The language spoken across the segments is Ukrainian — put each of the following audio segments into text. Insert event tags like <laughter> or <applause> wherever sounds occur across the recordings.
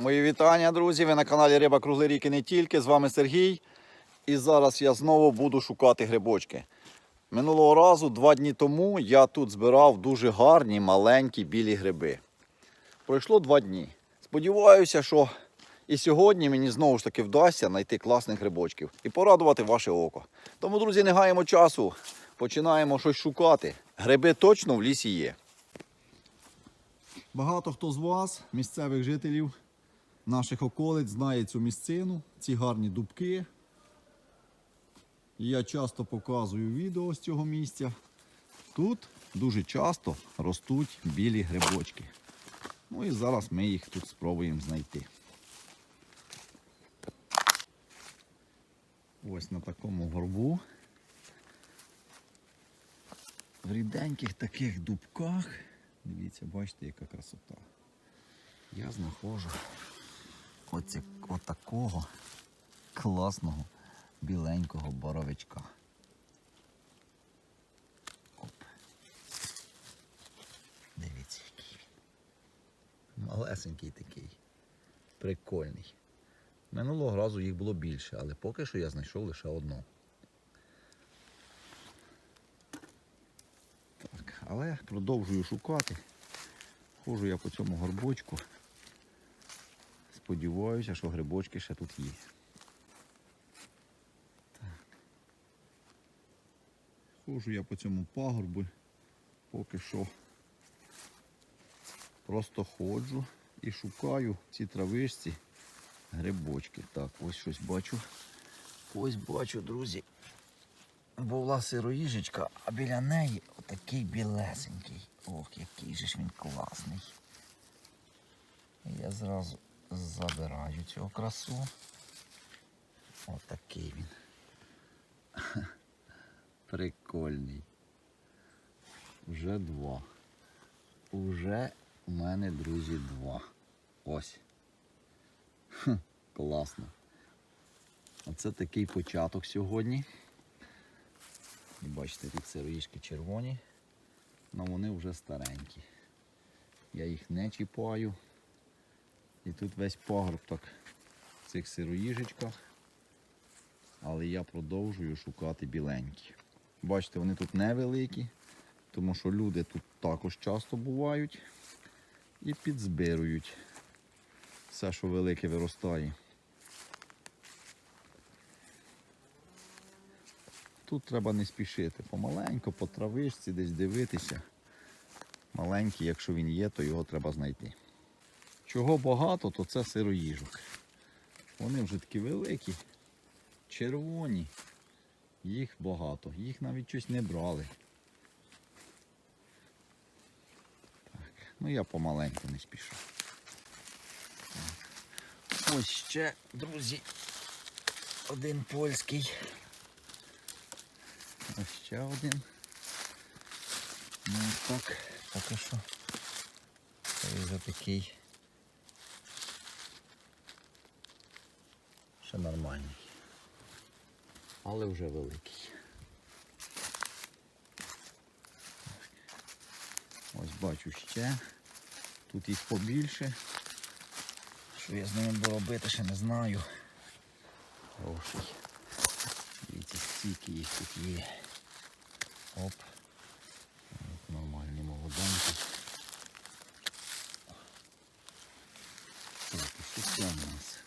Мої вітання, друзі. Ви на каналі Риба Круглий рік і не тільки. З вами Сергій. І зараз я знову буду шукати грибочки. Минулого разу, два дні тому, я тут збирав дуже гарні маленькі білі гриби. Пройшло два дні. Сподіваюся, що і сьогодні мені знову ж таки вдасться знайти класних грибочків і порадувати ваше око. Тому, друзі, не гаємо часу, починаємо щось шукати. Гриби точно в лісі є. Багато хто з вас, місцевих жителів наших околиць, знає цю місцину, ці гарні дубки. Я часто показую відео з цього місця. Тут дуже часто ростуть білі грибочки. Ну і зараз ми їх тут спробуємо знайти. Ось на такому горбу. В ріденьких таких дубках. Дивіться, бачите, яка красота. Я знаходжу оці, отакого класного біленького боровичка. Оп. Дивіться, який він. Малесенький такий. Прикольний. Минулого разу їх було більше, але поки що я знайшов лише одну. Так, але продовжую шукати. Ходжу я по цьому горбочку. Сподіваюся, що грибочки ще тут є. Так. Ходжу я по цьому пагорбу. Поки що просто ходжу і шукаю в цій травишці грибочки. Так, ось щось бачу. Ось бачу, друзі. Була сироїжечка, а біля неї отакий білесенький. Ох, який же ж він класний. Я зразу забираю цю красу. Отакий він. <laughs> Прикольний. Вже два. Уже у мене, друзі, два. Ось. Класно. Оце такий початок сьогодні. Бачите, тут сироїшки червоні, але вони вже старенькі. Я їх не чіпаю. І тут весь пагорб в цих сироїжечках. Але я продовжую шукати біленькі. Бачите, вони тут невеликі, тому що люди тут також часто бувають і підзбирують все, що велике виростає. Тут треба не спішити. Помаленько, по травишці, десь дивитися. Маленький, якщо він є, то його треба знайти. Чого багато, то це сироїжок. Вони вже такі великі, червоні. Їх багато. Їх навіть щось не брали. Так, ну я помаленьку не спішу. Так. Ось ще, друзі, один польський. Ось ще один. Ну так, поки що. Це вже такий. Ще нормальний. Але вже великий. Ось бачу ще. Тут їх побільше. Що я з ними буду робити, ще не знаю. Хороший. Дивіться, скільки їх тут є. Оп. От нормальні молоденькі. Так, і що це у нас?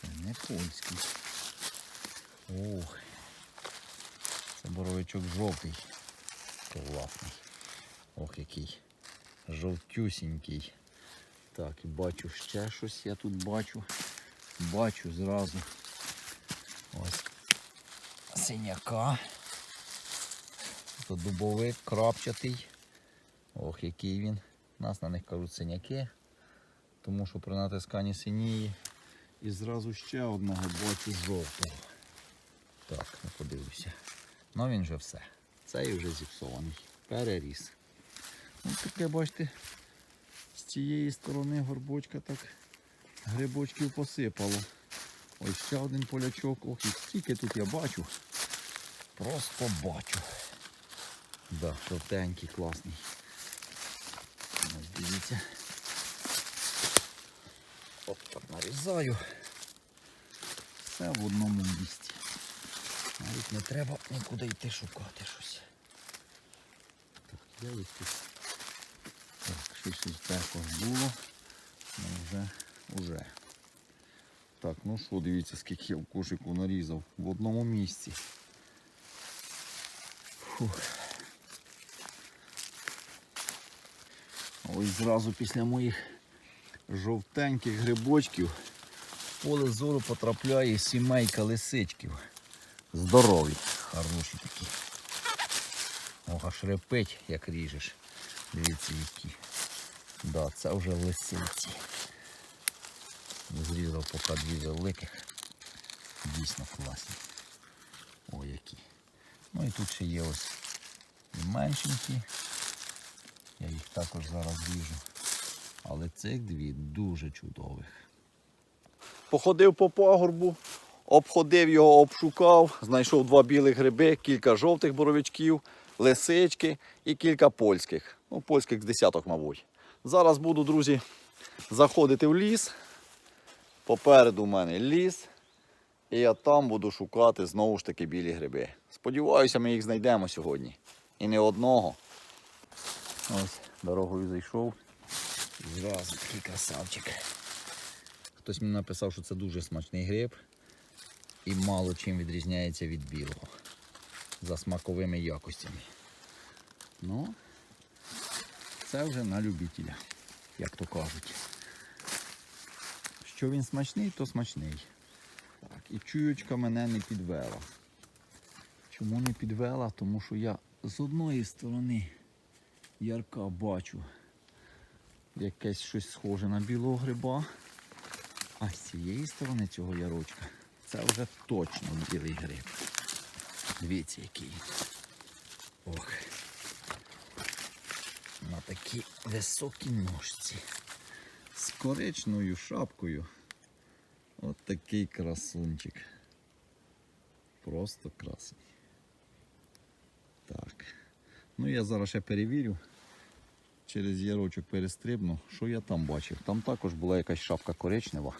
Це польський. Ох. Це боровичок жовтий. Класний. Ох, який. Жовтюсінький. Так, бачу ще щось я тут бачу. Бачу зразу. Ось синяка. Це дубовик крапчатий. Ох, який він. Нас на них кажуть синяки, тому що при натисканні синіє. І зразу ще одного бачу жовтого. Так, не подивлюся. Ну він вже все. Цей вже зіпсований. Переріс. Ось таке, бачите, з цієї сторони горбочка так грибочків посипало. Ось ще один полячок. Ох, і стільки тут я бачу. Просто бачу. Да, жовтенький, класний. Ось дивіться. Так нарізаю. Все в одному місці. Навіть не треба нікуди йти шукати щось. Так, я. Так, щось також було. Ну вже, уже. Так, ну що, дивіться, скільки я в кошику нарізав. В одному місці. Фух. Ось зразу після моїх жовтеньких грибочків в поле зору потрапляє сімейка лисичків. Здорові, хороші такі. Ох, аж репить, як ріжеш. Дивіться які. Да, це вже лисиці. Зрізав поки дві великих. Дійсно класні. О, які. Ну і тут ще є ось і меншенькі. Я їх також зараз ріжу. Але цих дві дуже чудових. Походив по пагорбу, обходив його, обшукав, знайшов два білих гриби, кілька жовтих боровичків, лисички і кілька польських. Ну, польських з десяток, мабуть. Зараз буду, друзі, заходити в ліс. Попереду в мене ліс. І я там буду шукати знову ж таки білі гриби. Сподіваюся, ми їх знайдемо сьогодні. І не одного. Ось дорогою зайшов. Зразу такий красавчик. Хтось мені написав, що це дуже смачний гриб і мало чим відрізняється від білого. За смаковими якостями. Ну, це вже на любителя, як то кажуть. Що він смачний, то смачний. Так, і чуючка мене не підвела. Чому не підвела? Тому що я з одної сторони ярка бачу якесь щось схоже на білого гриба. А з цієї сторони цього ярочка це вже точно білий гриб. Дивіться, який. Ох. На такій високій ножці. З коричною шапкою. От такий красунчик. Просто красний. Так. Ну я зараз ще перевірю. Через ярочок перестрибну. Що я там бачив? Там також була якась шапка коричнева.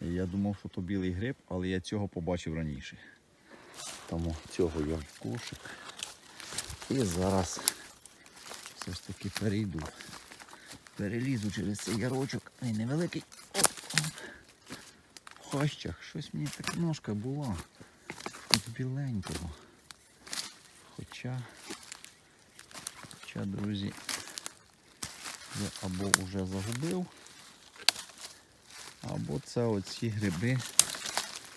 Я думав, що то білий гриб, але я цього побачив раніше. Тому цього я кошик. І зараз все ж таки перейду. Перелізу через цей ярочок. Ай, невеликий. Оп. В хащах. Щось мені так ножка була. Від біленького. Хоча, хоча, друзі, я або вже загубив, або це оці гриби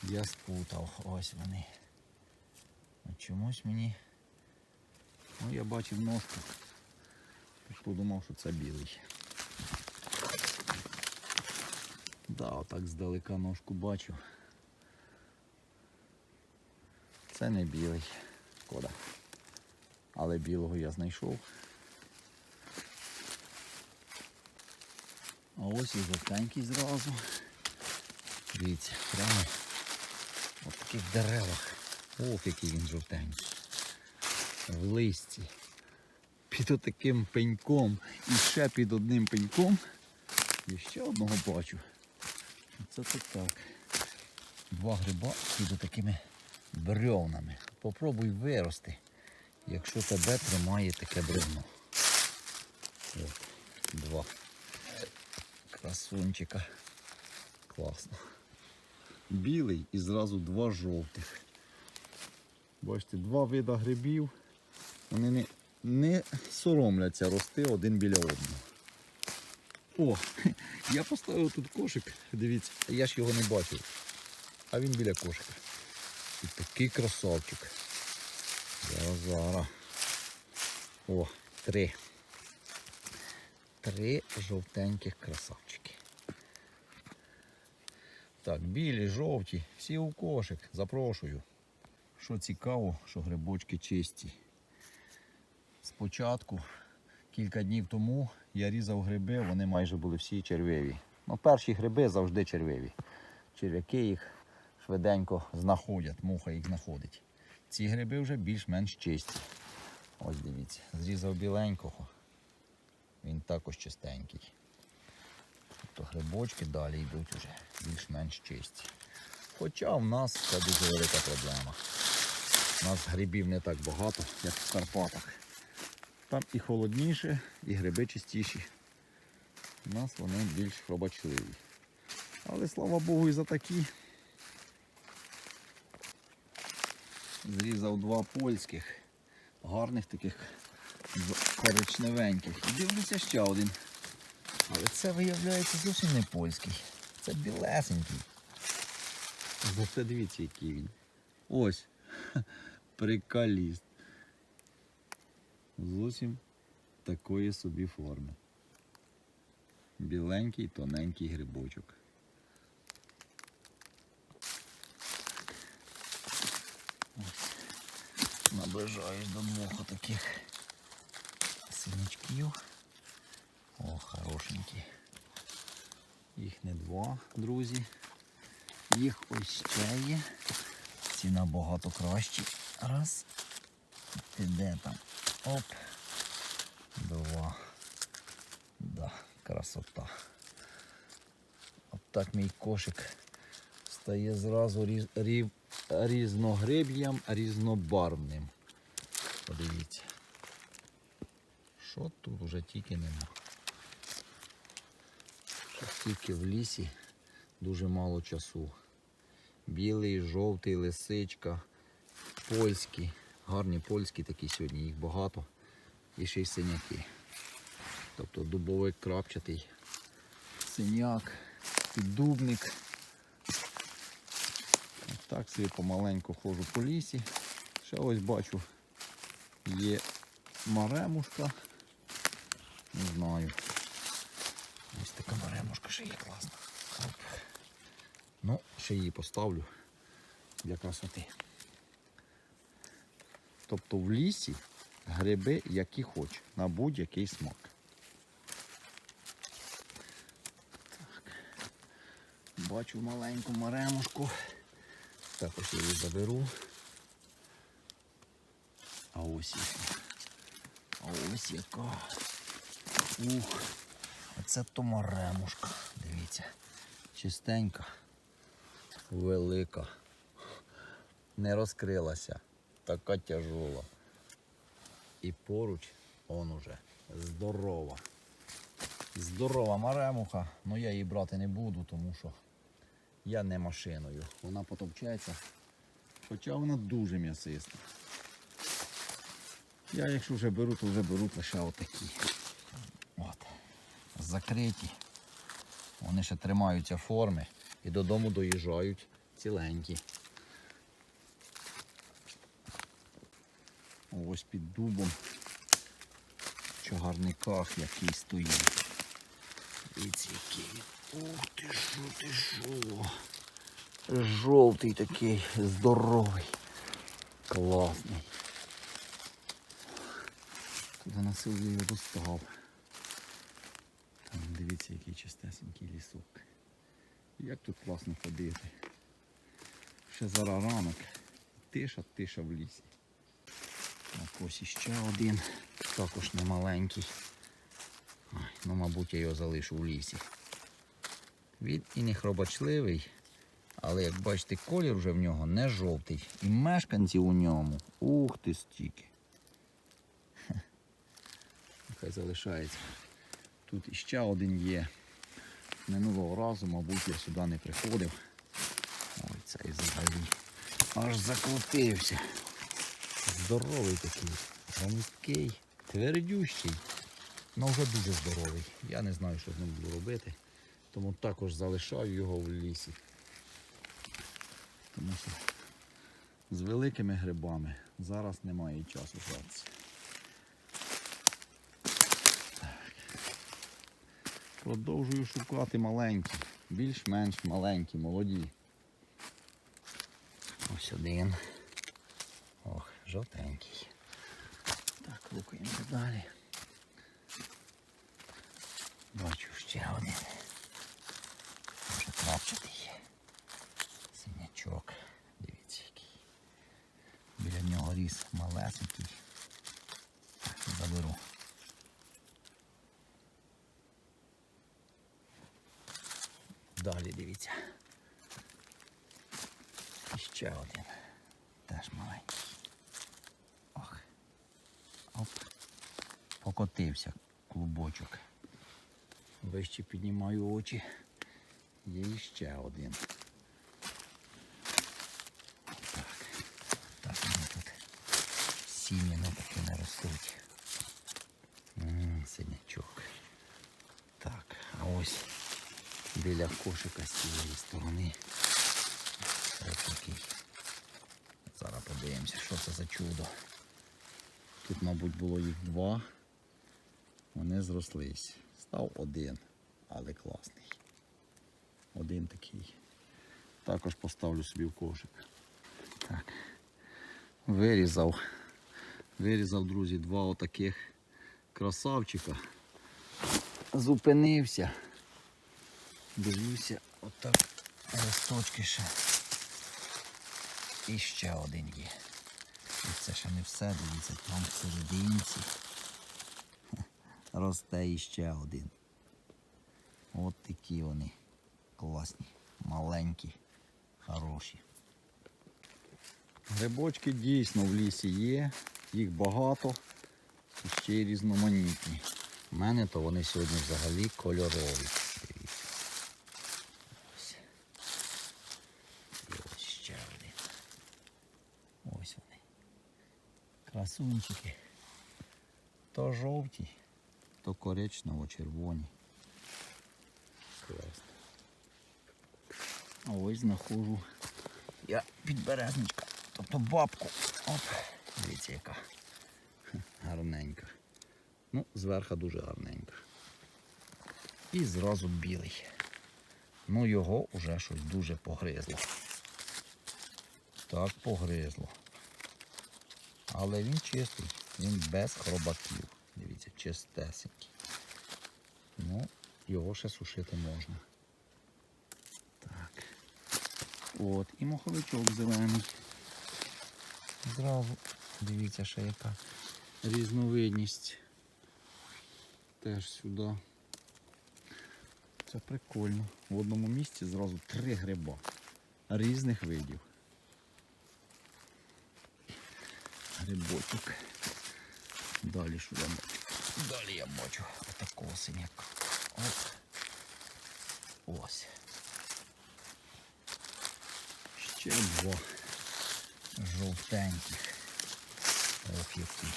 я спутав. Ось вони. Чомусь мені. Ну я бачив ножку. Подумав, що це білий. Да, отак здалека ножку бачу. Це не білий. Шкода. Але білого я знайшов. Ось і жовтенький зразу. Дивіться, прямо в таких деревах. Ох, який він жовтенький. В листі. Під отаким пеньком і ще під одним пеньком. І ще одного бачу. Це так так. Два гриба під отакими бревнами. Попробуй вирости, якщо тебе тримає таке бревно. От, два красунчика. Класно. Білий і зразу два жовтих. Бачите, два вида грибів. Вони не, не соромляться рости один біля одного. О, я поставив тут кошик, дивіться, я ж його не бачив. А він біля кошика. І такий красавчик. Зараз, зараз. О, три. Три жовтеньких красавчики. Так, білі, жовті, всі у кошик. Запрошую. Що цікаво, що грибочки чисті. Спочатку, кілька днів тому, я різав гриби, вони майже були всі червиві. Ну, перші гриби завжди червиві. Черв'яки їх швиденько знаходять, муха їх знаходить. Ці гриби вже більш-менш чисті. Ось дивіться, зрізав біленького. Він також чистенький. Тобто грибочки далі йдуть уже більш-менш чисті. Хоча в нас це дуже велика проблема. У нас грибів не так багато, як в Карпатах. Там і холодніше, і гриби чистіші. У нас вони більш хробачливі. Але слава Богу, і за такі. Зрізав два польських, гарних таких коричневеньких. І дивлюся ще один. Але це виявляється зовсім не польський. Це білесенький. Зате дивіться, який він. Ось. <laughs> Приколіст. Зовсім такої собі форми. Біленький, тоненький грибочок. Ось. Наближаюсь до двох таких синячків. О, хорошенькі. Їх не два, друзі. Їх ось ще є. Ці набагато кращі. Раз. Ти де там? Оп. Два. Да, красота. От так мій кошик стає зразу різ, рів, різногриб'ям, різнобарвним. Подивіться. Що тут уже тільки нема. Що тільки в лісі дуже мало часу. Білий, жовтий, лисичка, польські. Гарні польські такі сьогодні, їх багато. І ще й синяки. Тобто дубовик крапчатий, синяк, піддубник. Так собі помаленьку ходжу по лісі. Ще ось бачу, є маремушка. Не знаю. Ось така маремушка ще є класна. Оп. Ну, ще її поставлю для красоти. Тобто в лісі гриби які хоч, на будь-який смак. Так. Бачу маленьку маремушку. Також її заберу. А ось яка. А ось яка. Ух. Оце то маремушка. Дивіться. Чистенька. Велика. Не розкрилася. Така тяжола. І поруч он уже здорова. Здорова маремуха, але я її брати не буду, тому що я не машиною. Вона потовчається, хоча вона дуже м'ясиста. Я якщо вже беру, то вже беру лише отакі. Закриті. Вони ще тримаються форми і додому доїжджають ціленькі. Ось під дубом в чагарниках який стоїть. Дивіться, який. Ух ти що, ти що. Жовтий такий, здоровий. Класний. Туди на силу його достав. Дивіться, який чистесенький лісок. Як тут класно ходити. Ще зараз ранок. Тиша, тиша в лісі. Так, ось іще один, також немаленький. Ай, ну, мабуть, я його залишу в лісі. Він і не хробачливий, але як бачите, колір вже в нього не жовтий. І мешканці у ньому. Ух ти стільки. Нехай залишається. Тут іще один є. Минулого разу, мабуть, я сюди не приходив. Ой, цей взагалі. Аж закрутився. Здоровий такий, громісткий, твердющий, але вже дуже здоровий. Я не знаю, що з ним буду робити, тому також залишаю його в лісі. Тому що з великими грибами зараз немає часу гратися. Продовжую шукати маленькі, більш-менш маленькі, молоді. Ось один. Ох, жовтенький. Так, рухаємо далі. Бачу ще один. Вже крапчатий. Синячок. Дивіться який. Біля нього ріс малесенький. Так, заберу. Далі, дивіться. І ще один. Теж маленький. Ох. Оп. Покотився клубочок. Вище піднімаю очі. Є іще один. Так. Так, вони тут сім'яно таки не ростуть. М, Синячок. Так, а ось біля кошика з цієї сторони. Ось такий. Зараз подивимося, що це за чудо. Тут, мабуть, було їх два. Вони зрослись. Став один, але класний. Один такий. Також поставлю собі в кошик. Так. Вирізав. Вирізав, друзі, два отаких красавчика. Зупинився. Дивлюся, отак листочки ще. І ще один є. І це ще не все, дивіться, там в серединці росте іще один. От такі вони класні, маленькі, хороші. Грибочки дійсно в лісі є, їх багато і ще й різноманітні. У мене то вони сьогодні взагалі кольорові. Дивіться. Ось. І ось ще один. Ось вони. Красунчики. То жовті, то коричнево-червоні. Класно. А ось знаходжу я підберезничка, тобто бабку. Оп, дивіться яка. Гарненька. Ну, зверху дуже гарненька. І зразу білий. Ну його вже щось дуже погризло. Так погризло. Але він чистий, він без хробаків. Дивіться, чистесенький. Ну, його ще сушити можна. Так. От, і моховичок зелений. Зразу, дивіться, ще яка різновидність. Теж сюди. Це прикольно. В одному місці зразу три гриба різних видів. Грибочок. Далі що я бачу? Далі я бачу отакого синяка. Оп. Ось. Ще два жовтеньких. Ох, які.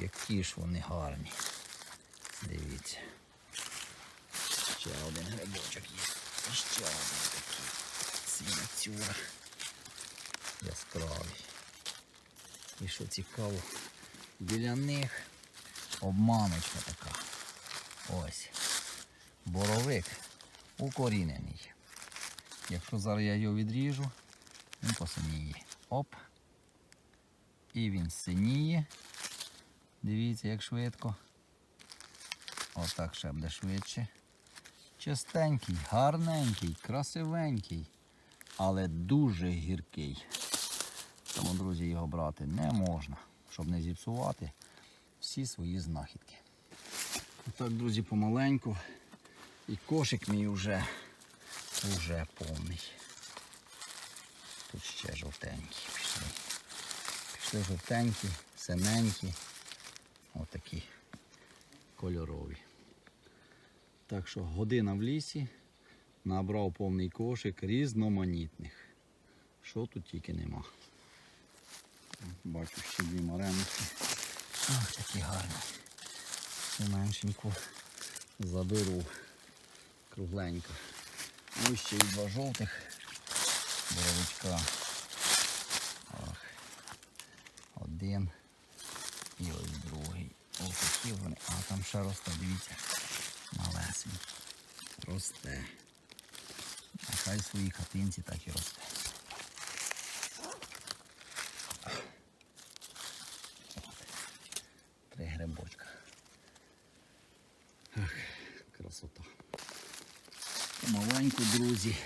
Які ж вони гарні. Дивіться. Ще один грибочок є. Ще один такий. Синячура. Яскравий. І що цікаво, біля них обманочка така. Ось. Боровик укорінений. Якщо зараз я його відріжу, він посиніє. Оп. І він синіє. Дивіться, як швидко. Отак ще буде швидше. Чистенький, гарненький, красивенький, але дуже гіркий. Тому, друзі, його брати не можна, щоб не зіпсувати всі свої знахідки. Отак, друзі, помаленьку. І кошик мій вже, вже повний. Тут ще жовтенькі пішли. Пішли жовтенькі, синенькі. Отакі кольорові. Так що година в лісі набрав повний кошик різноманітних. Що тут тільки нема. Бачу ще дві мареники. Ах, такі гарні. Меншеньку заберу кругленько. Ось ще й два жовтих боровичка. Ах. Один і ось другий. Ось такі вони. А там ще росте, дивіться. Малесенький. Росте. Нехай в своїй хатинці так і росте. Три грибочка. Ах, красота. Помаленьку, друзі,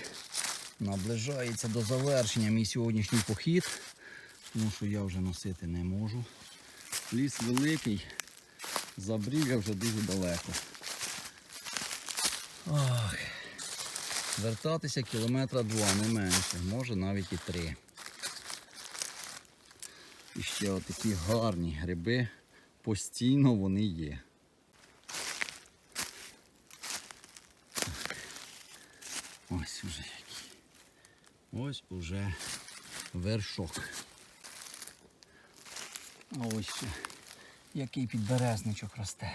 наближається до завершення мій сьогоднішній похід, тому що я вже носити не можу. Ліс великий, забрів я вже дуже далеко. Ох, Вертатися кілометра два, не менше, може навіть і три. І ще отакі гарні гриби. Постійно вони є. Ось уже які. Ось уже вершок. Ось який підберезничок росте.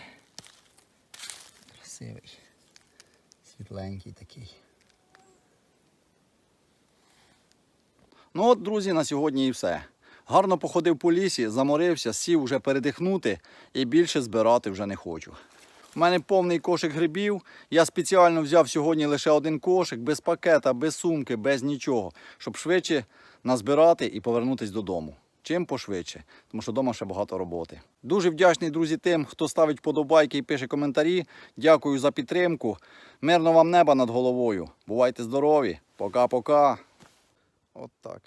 Красивий. Світленький такий. Ну от, друзі, на сьогодні і все. Гарно походив по лісі, заморився, сів вже передихнути і більше збирати вже не хочу. У мене повний кошик грибів. Я спеціально взяв сьогодні лише один кошик, без пакета, без сумки, без нічого, щоб швидше назбирати і повернутися додому. Чим пошвидше, тому що вдома ще багато роботи. Дуже вдячний, друзі, тим, хто ставить подобайки і пише коментарі. Дякую за підтримку. Мирно вам неба над головою. Бувайте здорові. Пока-пока. От так.